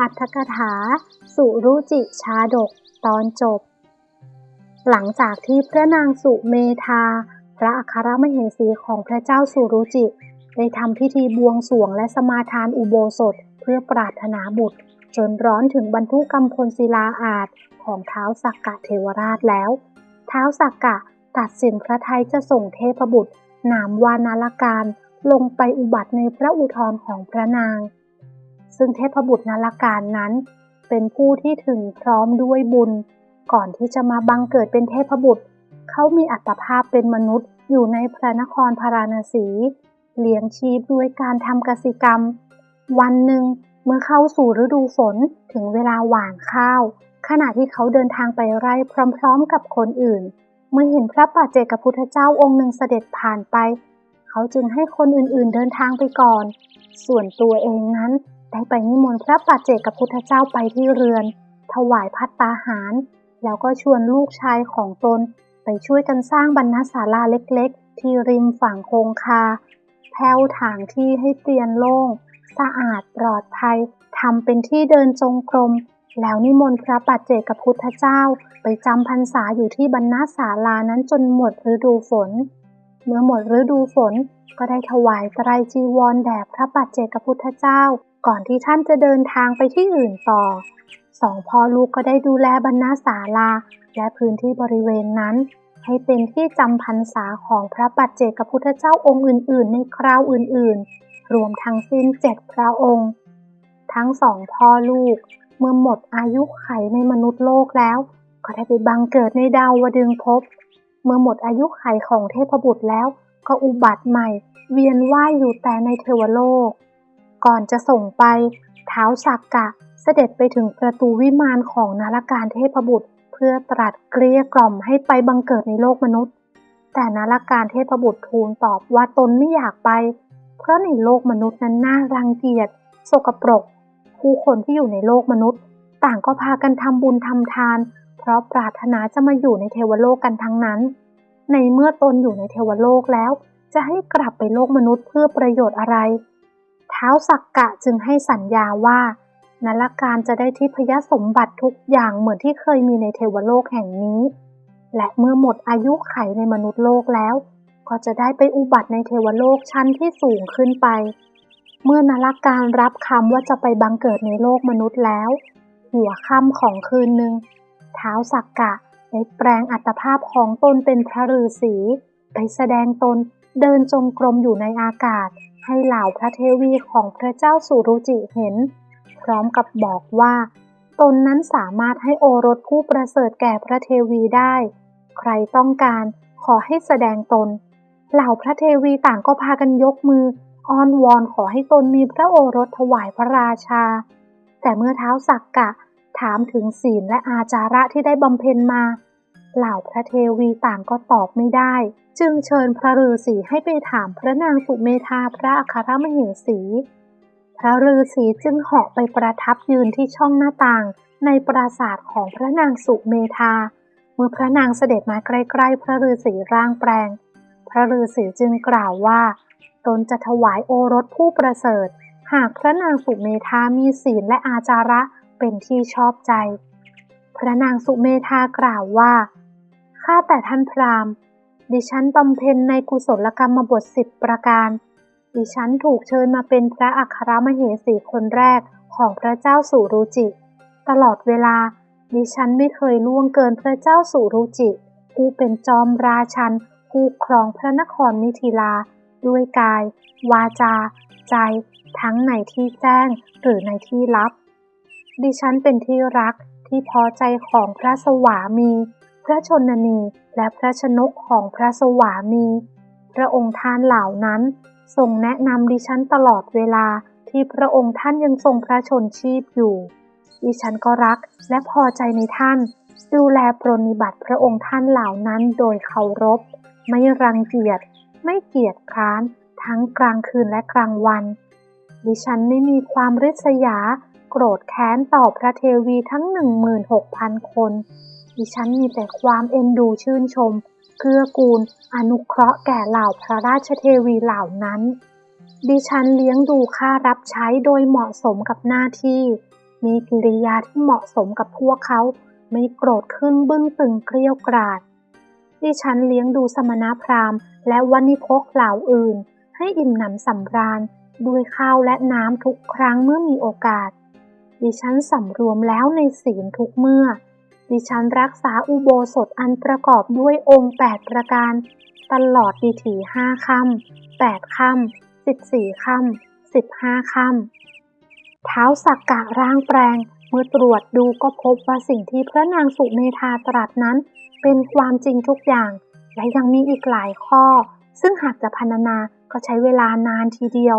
อัตถกถา สุรุจิชาดก ตอนจบ หลังจากที่พระนางสุเมธา พระอัครมเหสีของพระเจ้าสุรุจิ ได้ทำพิธีบวงสรวงและสมาทานอุโบสถเพื่อปรารถนาบุตร จนร้อนถึงบรรทุกำพลศิลาอาจของเท้าสักกะเทวราชแล้ว เท้าสักกะตัดสินพระไทยจะส่งเทพบุตร นามวานาลการลงไปอุบัติในพระอุทธรของพระนาง ซึ่งเทพบุตรนาลการนั้น เป็นผู้ที่ถึงพร้อมด้วยบุญ ก่อนที่จะมาบังเกิดเป็นเทพบุตร เขามีอัตภาพเป็นมนุษย์อยู่ในพระนครพาราณสี เลี้ยงชีพด้วยการทำกสิกรรม วันหนึ่งเมื่อเข้าสู่ฤดูฝนถึงเวลาหว่านข้าว ขณะที่เขาเดินทางไปไร่พร้อมๆกับคนอื่น เมื่อเห็นพระปัจเจกพุทธเจ้าองค์หนึ่งเสด็จผ่านไป เขาจึงให้คนอื่นๆเดินทางไปก่อน ส่วนตัวเองนั้น ได้ไปนิมนต์พระปัจเจกพุทธเจ้าไปที่เรือน ถวายพัตตาหาร แล้วก็ชวนลูกชายของตน ไปช่วยกันสร้างบรรณศาลาเล็กๆ ที่ริมฝั่งคงคา แผ้วถางที่ให้เตียนโล่ง สะอาดปลอดภัยทำเป็นที่เดินจงกรม แล้วนิมนต์พระปัจเจกพุทธเจ้า ไปจำพรรษาอยู่ที่บรรณศาลานั้นจนหมดฤดูฝน เมื่อหมดฤดูฝนก็ได้ถวายไตรจีวรแด่พระปัจเจกพุทธเจ้า ก่อนที่ท่านจะเดินทางไปที่อื่นต่อ สองพ่อลูกก็ได้ดูแลบรรณาศาลา และพื้นที่บริเวณนั้น ให้เป็นที่จำพรรษาของพระปัจเจกพุทธเจ้าองค์อื่น ๆ ในคราวอื่น ๆ รวมทั้งสิ้นเจ็ดพระองค์ ทั้งสองพ่อลูกเมื่อหมดอายุไขในมนุษย์โลกแล้ว ก็ได้ไปบังเกิดในดาวดึงภพเมื่อหมดอายุไขของเทพบุตรแล้ว ก็อุบัติใหม่ เวียนว่ายอยู่แต่ในเทวโลก ก่อนจะส่งไปเท้าสักกะเสด็จไปถึงประตูวิมานของนารการเทพบุตร เพื่อตรัสเกลี้ยกล่อมให้ไปบังเกิดในโลกมนุษย์ แต่นารการเทพบุตรทูลตอบว่าตนไม่อยากไป เพราะในโลกมนุษย์นั้นน่ารังเกียจสกปรก ผู้คนที่อยู่ในโลกมนุษย์ ต่างก็พากันทำบุญทำทาน เพราะปรารถนาจะมาอยู่ในเทวโลกกันทั้งนั้น ในเมื่อตนอยู่ในเทวโลกแล้ว จะให้กลับไปโลกมนุษย์เพื่อประโยชน์อะไร ท้าสักกะจึงให้สัญญาว่านัลการจะได้ทิพยสมบัติทุกอย่างเหมือนที่เคยมีในเทวโลกแห่งนี้ และเมื่อหมดอายุไขในมนุษย์โลกแล้ว ก็จะได้ไปอุบัติในเทวโลกชั้นที่สูงขึ้นไป เมื่อนัลการรับคำว่าจะไปบังเกิดในโลกมนุษย์แล้ว หัวค่ำของคืนหนึ่งเท้าสักกะได้แปลงอัตภาพของตนเป็นพระฤาษีไปแสดงตนเดินจงกรมอยู่ในอากาศ ให้เหล่าพระเทวีของพระเจ้าสุรุจิเห็น พร้อมกับบอกว่า ตนนั้นสามารถให้โอรสผู้ประเสริฐแก่พระเทวีได้ ใครต้องการขอให้แสดงตน เหล่าพระเทวีต่างก็พากันยกมืออ้อนวอนขอให้ตนมีพระโอรสถวายพระราชา แต่เมื่อเท้าสักกะถามถึงศีลและอาจาระที่ได้บำเพ็ญมา เหล่าพระเทวีต่างก็ตอบไม่ได้ จึงเชิญพระฤาษีให้ไปถามพระนางสุเมธาพระอัครมเหสี พระฤาษีจึงเหาะไปประทับยืนที่ช่องหน้าต่างในปราสาทของพระนางสุเมธา เมื่อพระนางเสด็จมาใกล้ๆ พระฤาษีร่างแปลง พระฤาษีจึงกล่าวว่า ตนจะถวายโอรสผู้ประเสริฐ หากพระนางสุเมธามีศีลและอาจาระเป็นที่ชอบใจ พระนางสุเมธากล่าวว่า ข้าแต่ท่านพราหมณ์ ดิฉันบำเพ็ญในกุศลกรรมบทสิบประการ ดิฉันถูกเชิญมาเป็นพระอัครมเหสีคนแรกของพระเจ้าสุรุจิ ตลอดเวลา ดิฉันไม่เคยล่วงเกินพระเจ้าสุรุจิ ผู้เป็นจอมราชันผู้ครองพระนครมิถิลา ด้วยกาย วาจา ใจ ทั้งในที่แจ้งหรือในที่ลับ ดิฉันเป็นที่รักที่พอใจของพระสวามี พระชนนีและพระชนกของพระสวามี พระองค์ท่านเหล่านั้นทรงแนะนำดิฉันตลอดเวลาที่พระองค์ท่านยังทรงพระชนชีพอยู่ ดิฉันก็รักและพอใจในท่าน ดูแลปรนนิบัติพระองค์ท่านเหล่านั้นโดยเคารพ ไม่รังเกียจ ไม่เกียจคร้าน ทั้งกลางคืนและกลางวัน ดิฉันไม่มีความริษยา โกรธแค้นต่อพระเทวีทั้ง 16,000 คน ดิฉันมีแต่ความเอ็นดูชื่นชม เกื้อกูล อนุเคราะห์แก่เหล่าพระราชเทวีเหล่านั้น ดิฉันเลี้ยงดูค่ารับใช้โดยเหมาะสมกับหน้าที่ มีกิริยาที่เหมาะสมกับพวกเขา ไม่โกรธขึ้นบึ้งตึงเกลี้ยวกราด ดิฉันเลี้ยงดูสมณพราหมณ์ และวันิพกเหล่าอื่น ให้อิ่มหนำสำราญด้วยข้าวและน้ำทุกครั้งเมื่อมีโอกาส ดิฉันสำรวมแล้วในศีลทุกเมื่อ ดิฉันรักษาอุโบสถอันประกอบด้วยองค์ 8 ประการ ตลอดดีถีห้าค่ำแปดค่ำสิบสี่ค่ำสิบห้าค่ำเท้าสักกะร่างแปลง เมื่อตรวจดูก็พบว่าสิ่งที่พระนางสุเมธาตรัสนั้น เป็นความจริงทุกอย่าง และยังมีอีกหลายข้อ ซึ่งหากจะพรรณนาก็ใช้เวลานานทีเดียว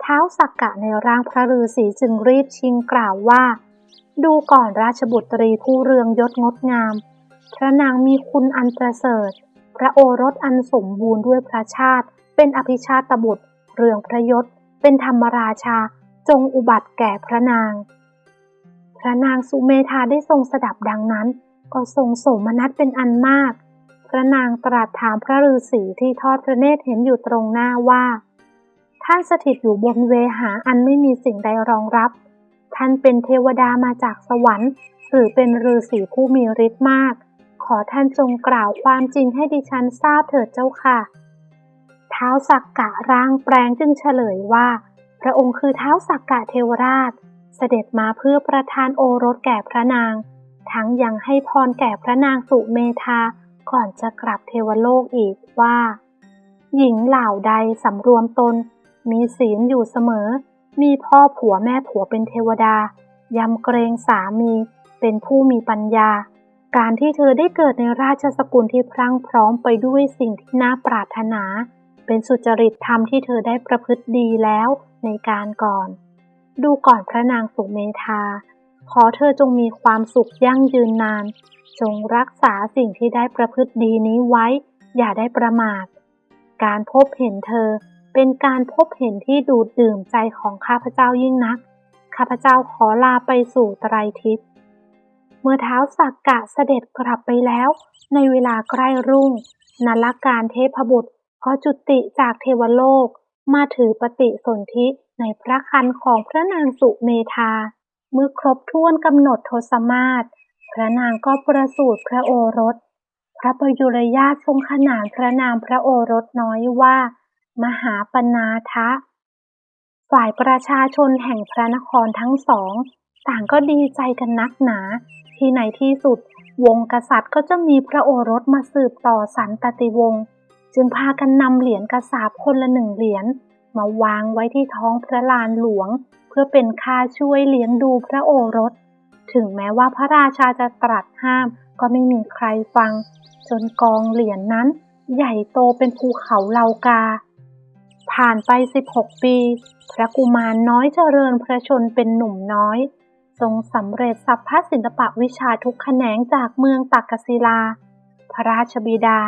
เท้าสักกะในร่างพระฤาษีจึงรีบชิงกล่าวว่า ดูก่อนราชบุตรีผู้เรืองยศงดงาม พระนางมีคุณอันประเสริฐ พระโอรสอันสมบูรณ์ด้วยพระชาติ เป็นอภิชาตบุตร เรืองพระยศ เป็นธรรมราชา จงอุบัติแก่พระนาง พระนางสุเมธาได้ทรงสดับดังนั้น ก็ทรงโสมนัสเป็นอันมาก พระนางตรัสถามพระฤาษีที่ทอดพระเนตรเห็นอยู่ตรงหน้าว่า ท่านสถิตอยู่บนเวหาอันไม่มีสิ่งใดรองรับ ท่านเป็นเทวดามาจากสวรรค์หรือเป็นฤาษีผู้มีฤทธิ์มาก ขอท่านจงกล่าวความจริงให้ดิฉันทราบเถิดเจ้าค่ะ เท้าสักกะร่างแปลงจึงเฉลยว่า พระองค์คือเท้าสักกะเทวราช เสด็จมาเพื่อประทานโอรสแก่พระนาง ทั้งยังให้พรแก่พระนางสุเมธาก่อนจะกลับเทวโลกอีกว่า หญิงเหล่าใดสำรวมตน มีศีลอยู่เสมอ มีพ่อผัวแม่ผัวเป็นเทวดายำเกรงสามีเป็นผู้มีปัญญา การที่เธอได้เกิดในราชสกุลที่พรั่งพร้อมไปด้วยสิ่งที่น่าปรารถนา เป็นสุจริตธรรมที่เธอได้ประพฤติดีแล้วในการก่อน ดูก่อนพระนางสุเมธา ขอเธอจงมีความสุขยั่งยืนนาน จงรักษาสิ่งที่ได้ประพฤติดีนี้ไว้ อย่าได้ประมาท การพบเห็นเธอ เป็นการพบเห็นที่ดูดดื่มใจของข้าพเจ้ายิ่งนัก ข้าพเจ้าขอลาไปสู่ไตรทิศเมื่อเท้าสักกะเสด็จกลับไปแล้ว ในเวลาใกล้รุ่งนัลการเทพบุตรก็จุติจากเทวโลก มาถือปฏิสนธิในพระคันของพระนางสุเมธา เมื่อครบถ้วนกำหนดทศมาศพระนางก็ประสูติพระโอรส พระประยุรญาตทรงขนานพระนามพระโอรสน้อยว่า มหาปนาทะ ฝ่ายประชาชนแห่งพระนครทั้งสอง ต่างก็ดีใจกันนักหนา ที่ในที่สุด วงกษัตริย์ก็จะมีพระโอรสมาสืบต่อสันตติวงศ์จึงพากันนำเหรียญกระสาบคนละหนึ่งเหรียญมาวางไว้ที่ท้องพระลานหลวง เพื่อเป็นค่าช่วยเลี้ยงดูพระโอรส ถึงแม้ว่าพระราชาจะตรัสห้ามก็ไม่มีใครฟัง จนกองเหรียญนนั้น ใหญ่โตเป็นภูเขาเลากา ผ่านไป16ปี พระกุมารน้อยเจริญพระชนเป็นหนุ่มน้อย ทรงสำเร็จสัพพศิลปะวิชาทุกแขนงจากเมืองตักกศิลา พระราชบิดา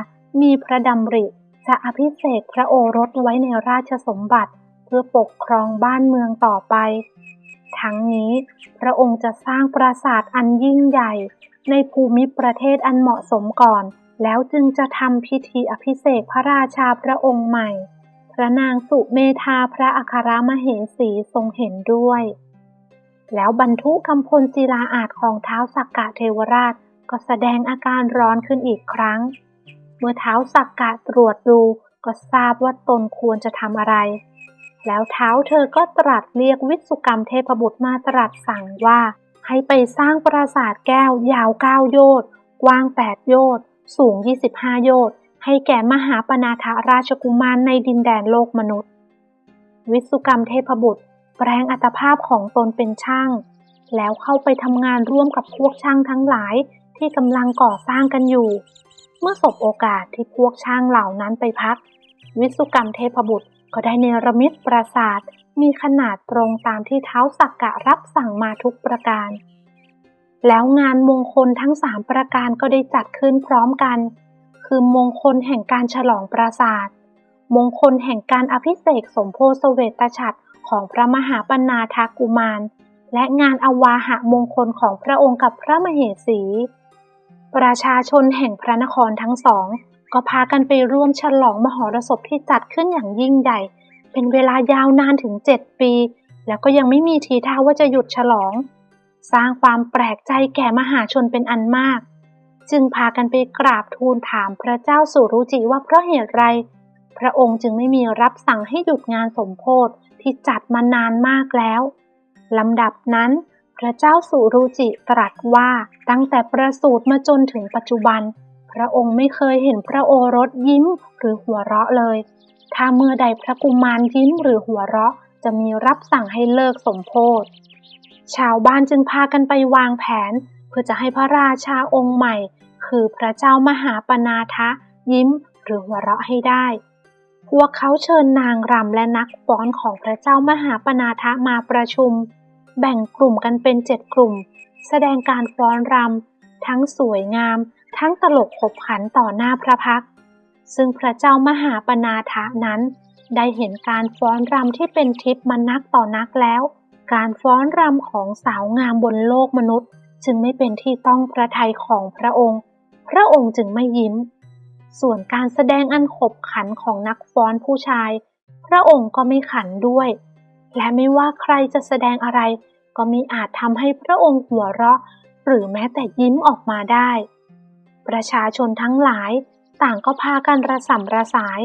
มีพระดำริจะอภิเษกพระโอรสไว้ในราชสมบัติ เพื่อปกครองบ้านเมืองต่อไป ทั้งนี้พระองค์จะสร้างปราสาทอันยิ่งใหญ่ ในภูมิประเทศอันเหมาะสมก่อน แล้วจึงจะทำพิธีอภิเษกพระราชาพระองค์ใหม่ ระนางสุเมธาพระอัครมเหสีทรงเห็นด้วย แล้วบรรทุกำพลศิลาอาจของเท้าสักกะเทวราชก็แสดงอาการร้อนขึ้นอีกครั้ง เมื่อเท้าสักกะตรวจดูก็ทราบว่าตนควรจะทำอะไร แล้วเท้าเธอก็ตรัสเรียกวิสุกรรมเทพบุตรมาตรัสสั่งว่า ให้ไปสร้างปราสาทแก้วยาวเก้าโยชน์กว้างแปดโยชน์สูง 25 โยชน์ ให้แก่มหาปนาธาราชกุมารในดินแดนโลกมนุษย์ วิสุกรรมเทพบุตรแปลงอัตภาพของตนเป็นช่าง แล้วเข้าไปทำงานร่วมกับพวกช่างทั้งหลายที่กำลังก่อสร้างกันอยู่ เมื่อสบโอกาสที่พวกช่างเหล่านั้นไปพัก วิสุกรรมเทพบุตรก็ได้เนรมิตปราสาทมีขนาดตรงตามที่เท้าสักกะรับสั่งมาทุกประการ แล้วงานมงคลทั้งสามประการก็ได้จัดขึ้นพร้อมกัน คือมงคลแห่งการฉลองปราสาท มงคลแห่งการอภิเษกสมโพธเสวตฉัตรของพระมหาปนาทากุมาร และงานอวาหะมงคลของพระองค์กับพระมเหสี ประชาชนแห่งพระนครทั้งสอง ก็พากันไปร่วมฉลองมหรสพที่จัดขึ้นอย่างยิ่งใหญ่ เป็นเวลายาวนานถึงเจ็ดปี แล้วก็ยังไม่มีทีท่าว่าจะหยุดฉลอง สร้างความแปลกใจแก่มหาชนเป็นอันมาก จึงพากันไปกราบทูลถามพระเจ้าสุรุจิว่าเพราะเหตุไร พระองค์จึงไม่มีรับสั่งให้หยุดงานสมโพธิที่จัดมานานมากแล้วลำดับนั้น พระเจ้าสุรุจิตรัสว่าตั้งแต่ประสูติมาจนถึงปัจจุบัน พระองค์ไม่เคยเห็นพระโอรสยิ้มหรือหัวเราะเลย ถ้าเมื่อใดพระกุมารยิ้มหรือหัวเราะ จะมีรับสั่งให้เลิกสมโพธิชาวบ้านจึงพากันไปวางแผน เพื่อจะให้พระราชาองค์ใหม่ คือพระเจ้ามหาปนาทะ ยิ้มหรือหัวเราะให้ได้ พวกเขาเชิญนางรำและนักฟ้อนของพระเจ้ามหาปนาทะมาประชุม แบ่งกลุ่มกันเป็นเจ็ดกลุ่ม แสดงการฟ้อนรำทั้งสวยงาม ทั้งตลกขบขันต่อหน้าพระพัก ซึ่งพระเจ้ามหาปนาทะนั้นได้เห็นการฟ้อนรำที่เป็นทิพย์มานักต่อนักแล้ว การฟ้อนรำของสาวงามบนโลกมนุษย์ จึงไม่เป็นที่ต้องพระทัยของพระองค์ พระองค์จึงไม่ยิ้ม ส่วนการแสดงอันขบขันของนักฟ้อนผู้ชาย พระองค์ก็ไม่ขันด้วย และไม่ว่าใครจะแสดงอะไร ก็มิอาจทำให้พระองค์หัวเราะ หรือแม้แต่ยิ้มออกมาได้ ประชาชนทั้งหลายต่างก็พากันระสำระสาย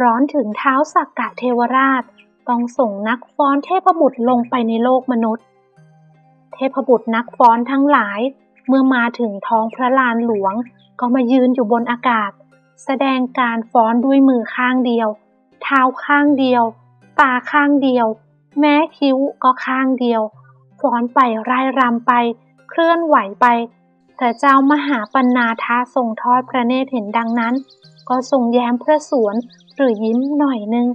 ร้อนถึงเท้าสักกะเทวราช ต้องส่งนักฟ้อนเทพบุตรลงไปในโลกมนุษย์ เทพบุตรนักฟ้อนทั้งหลาย เมื่อมาถึงท้องพระลานหลวง ก็มายืนอยู่บนอากาศ แสดงการฟ้อนด้วยมือข้างเดียว เท้าข้างเดียว ตาข้างเดียว แม้คิ้วก็ข้างเดียว ฟ้อนไปไร่รำไป เคลื่อนไหวไปพระเจ้ามหาปัญนาทะทรงทอดพระเนตรเห็นดังนั้น ก็ทรงแย้มพระสวนหรือยิ้มหน่อยนึง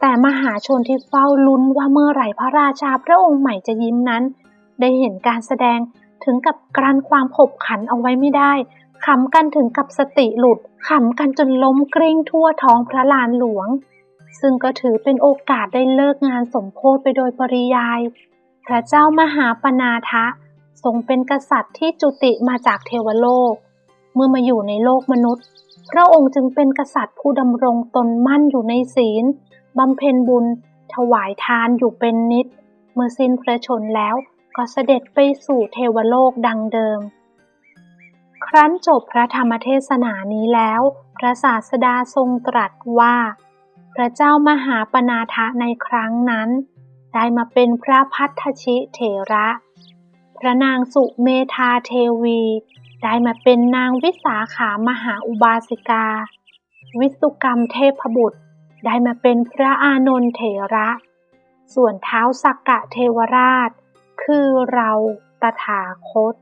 แต่มหาชนที่เฝ้าลุ้นว่าเมื่อไหร่พระราชาพระองค์ใหม่จะยิ้มนั้น ได้เห็นการแสดงถึงกับกลั้นความขบขันเอาไว้ไม่ได้ขำกันถึงกับสติหลุดขำกันจนล้มกลิ้งทั่วท้องพระลานหลวง ซึ่งก็ถือเป็นโอกาสได้เลิกงานสมโพธิไปโดยปริยาย พระเจ้ามหาปนาทะทรงเป็นกษัตริย์ที่จุติมาจากเทวโลก เมื่อมาอยู่ในโลกมนุษย์ พระองค์จึงเป็นกษัตริย์ผู้ดำรงตนมั่นอยู่ในศีลบำเพ็ญบุญ ถวายทานอยู่เป็นนิด เมื่อสิ้นพระชนแล้ว ก็เสด็จไปสู่เทวโลกดังเดิม ครั้นจบพระธรรมเทศนานี้แล้ว พระศาสดาทรงตรัสว่า พระเจ้ามหาปนาทะในครั้งนั้น ได้มาเป็นพระพัทธชิเถระ พระนางสุเมธาเทวี ได้มาเป็นนางวิสาขามหาอุบาสิกา วิสุกรรมเทพบุตร ได้มาเป็นพระอานนท์เถระ ส่วนเท้าสักกะเทวราช คือเราตถาคต